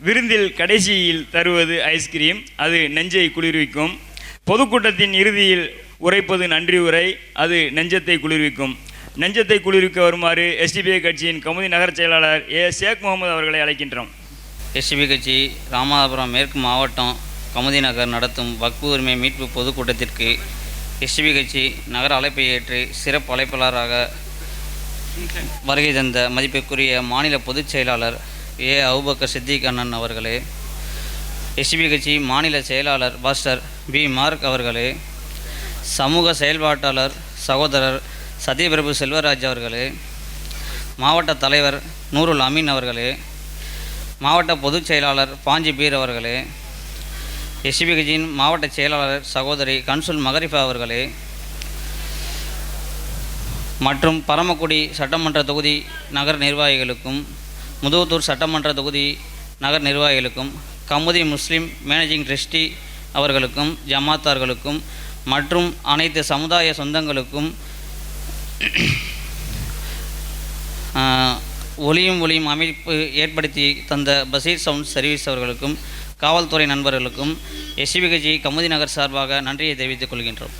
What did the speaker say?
விருந்தில் கடைசியில் தருவது ஐஸ்கிரீம் அது நெஞ்சை குளிர்விக்கும். பொதுக்கூட்டத்தின் இறுதியில் உரைப்பது நன்றி உரை. அது நெஞ்சத்தை குளிர்விக்கும். நெஞ்சத்தை குளிர்விக்க வருமாறு எஸ்டிபிஐ கட்சியின் கமுதி நகர செயலாளர் ஏ. ஷேக் முகமது அவர்களை அழைக்கின்றோம். எஸ்டிபி கட்சி ராமநாதபுரம் மேற்கு மாவட்டம் கமுதி நகர் நடத்தும் வக்பு உரிமை மீட்பு பொதுக்கூட்டத்திற்கு எஸ்டிபி கட்சி நகர அழைப்பை ஏற்று சிறப்பு அழைப்பாளராக வருகை தந்த மதிப்பிற்குரிய மாநில பொதுச் செயலாளர் ஏ. அவுபக்க சித்திக் அண்ணன் அவர்களே எஸ்பி கட்சி மாநில செயலாளர் பாஸ்டர் பி. மார்க் அவர்களே சமூக செயல்பாட்டாளர் சகோதரர் சத்யபிரபு செல்வராஜ் அவர்களே மாவட்ட தலைவர் நூருல் அமீன் அவர்களே மாவட்ட பொதுச் செயலாளர் பாஞ்சி பீர் அவர்களே எஸ்பி கட்சியின் மாவட்ட செயலாளர் சகோதரி கன்சுல் மகரிஃபா அவர்களே மற்றும் பரமக்குடி சட்டமன்ற தொகுதி நகர் நிர்வாகிகளுக்கும் முதுகுத்தூர் சட்டமன்ற தொகுதி நகர் நிர்வாகிகளுக்கும் கமுதி முஸ்லிம் மேனேஜிங் ட்ரஸ்டி அவர்களுக்கும் ஜமாத்தார்களுக்கும் மற்றும் அனைத்து சமுதாய சொந்தங்களுக்கும் ஒளியும் ஒளியும் அமைப்பு ஏற்படுத்தி தந்த பசீர் சவுண்ட் சர்வீஸ் அவர்களுக்கும் காவல்துறை நண்பர்களுக்கும் எஸ்சிபி கமுதி நகர் சார்பாக நன்றியை தெரிவித்துக் கொள்கின்றோம்.